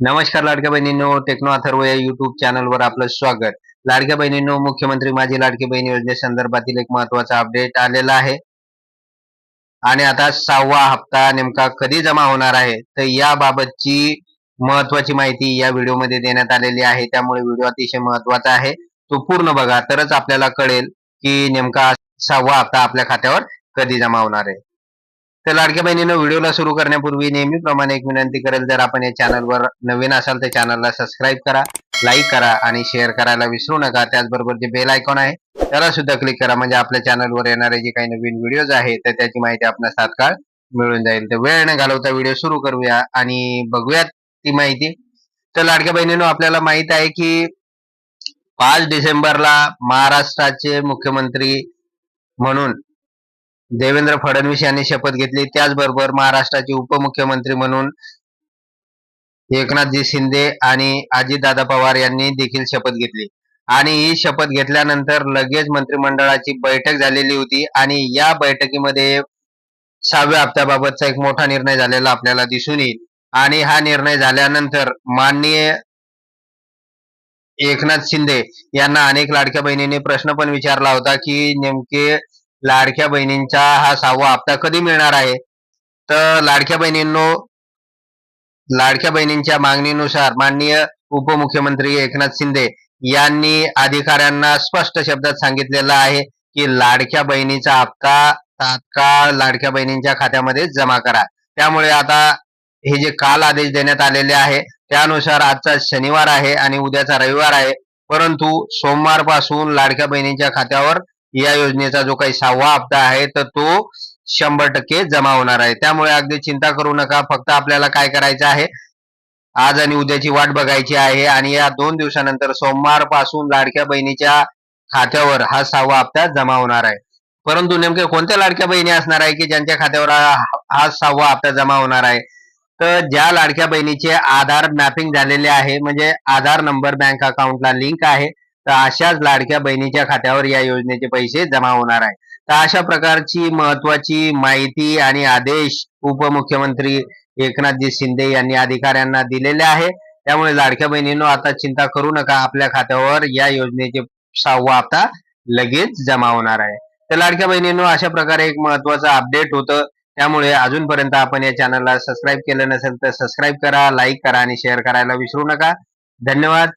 नमस्कार लाडक्या बहिणींनो टेक्नो अथर्व या युट्यूब चॅनलवर आपलं स्वागत. लाडक्या बहिणींनो मुख्यमंत्री माझी लाडकी बहिणी योजनेसंदर्भातील एक महत्त्वाचा अपडेट आलेला आहे. आणि आता सहावा हप्ता नेमका कधी जमा होणार आहे तर याबाबतची महत्वाची माहिती या व्हिडिओमध्ये देण्यात आलेली आहे. त्यामुळे व्हिडिओ अतिशय महत्त्वाचा आहे. तो पूर्ण बघा तरच आपल्याला कळेल की नेमका सहावा हप्ता आपल्या खात्यावर कधी जमा होणार आहे. तर लाडक्या बहिणीनं व्हिडिओला सुरू करण्यापूर्वी नेहमीप्रमाणे एक विनंती करेल जर आपण या चॅनलवर नवीन असाल तर चॅनलला सबस्क्राईब करा लाईक करा आणि शेअर करायला विसरू नका. त्याचबरोबर जे बेल आयकॉन आहे त्याला सुद्धा क्लिक करा. म्हणजे आपल्या चॅनलवर येणारे जे काही नवीन व्हिडिओज आहेत तर त्याची माहिती आपणास तात्काळ मिळून जाईल. तर वेळ न घालवता व्हिडिओ सुरू करूया आणि बघूयात ती माहिती. तर लाडक्या बहिणीनं आपल्याला माहीत आहे की पाच डिसेंबरला महाराष्ट्राचे मुख्यमंत्री म्हणून देवेंद्र फडणवीस यांनी शपथ घेतली. त्याचबरोबर महाराष्ट्राचे उपमुख्यमंत्री म्हणून एकनाथजी शिंदे आणि अजितदादा पवार यांनी देखील शपथ घेतली. आणि ही शपथ घेतल्यानंतर लगेच मंत्रिमंडळाची बैठक झालेली होती आणि या बैठकीमध्ये सहाव्या हप्त्याबाबतचा एक मोठा निर्णय झालेला आपल्याला दिसून येईल. आणि हा निर्णय झाल्यानंतर माननीय एकनाथ शिंदे यांना अनेक लाडक्या बहिणींनी प्रश्न पण विचारला होता की नेमके लाडक्या बहिणींचा हा सहावा हप्ता कधी मिळणार आहे? तर लाडक्या बहिणींनो लाडक्या बहिणींच्या मागणीनुसार माननीय उपमुख्यमंत्री एकनाथ शिंदे यांनी अधिकाऱ्यांना स्पष्ट शब्दात सांगितलेलं आहे की लाडक्या बहिणीचा हप्ता तात्काळ लाडक्या बहिणींच्या खात्यामध्ये जमा करा. त्यामुळे आता हे जे काल आदेश देण्यात आलेले आहे त्यानुसार आजचा शनिवार आहे आणि उद्याचा रविवार आहे. परंतु सोमवारपासून लाडक्या बहिणींच्या खात्यावर या योजनेचा जो काही सहावा हप्ता आहे तर तो शंभर टक्के जमा होणार आहे. त्यामुळे अगदी चिंता करू नका. फक्त आपल्याला काय करायचं आहे आज आणि उद्याची वाट बघायची आहे आणि या दोन दिवसानंतर सोमवारपासून लाडक्या बहिणीच्या खात्यावर हा सहावा हप्ता जमा होणार आहे. परंतु नेमके कोणत्या लाडक्या बहिणी असणार आहे की ज्यांच्या खात्यावर हा हा सहावा हप्ता जमा होणार आहे? तर ज्या लाडक्या बहिणीचे आधार मॅपिंग झालेले आहे म्हणजे आधार नंबर बँक अकाउंटला लिंक आहे तर अशाच लाडक्या बहिणीच्या खात्यावर या योजनेचे पैसे जमा होणार आहे. तर अशा प्रकारची महत्वाची माहिती आणि आदेश उपमुख्यमंत्री एकनाथजी शिंदे यांनी अधिकाऱ्यांना दिलेले आहे. त्यामुळे लाडक्या बहिणींनो आता चिंता करू नका. आपल्या खात्यावर या योजनेचे सहावा हप्ता लगेच जमा होणार आहे. तर लाडक्या बहिणींनो अशा प्रकारे एक महत्वाचं अपडेट होतं. त्यामुळे अजूनपर्यंत आपण या चॅनलला सबस्क्राईब केलं नसेल तर सबस्क्राईब करा लाईक करा आणि शेअर करायला विसरू नका. धन्यवाद.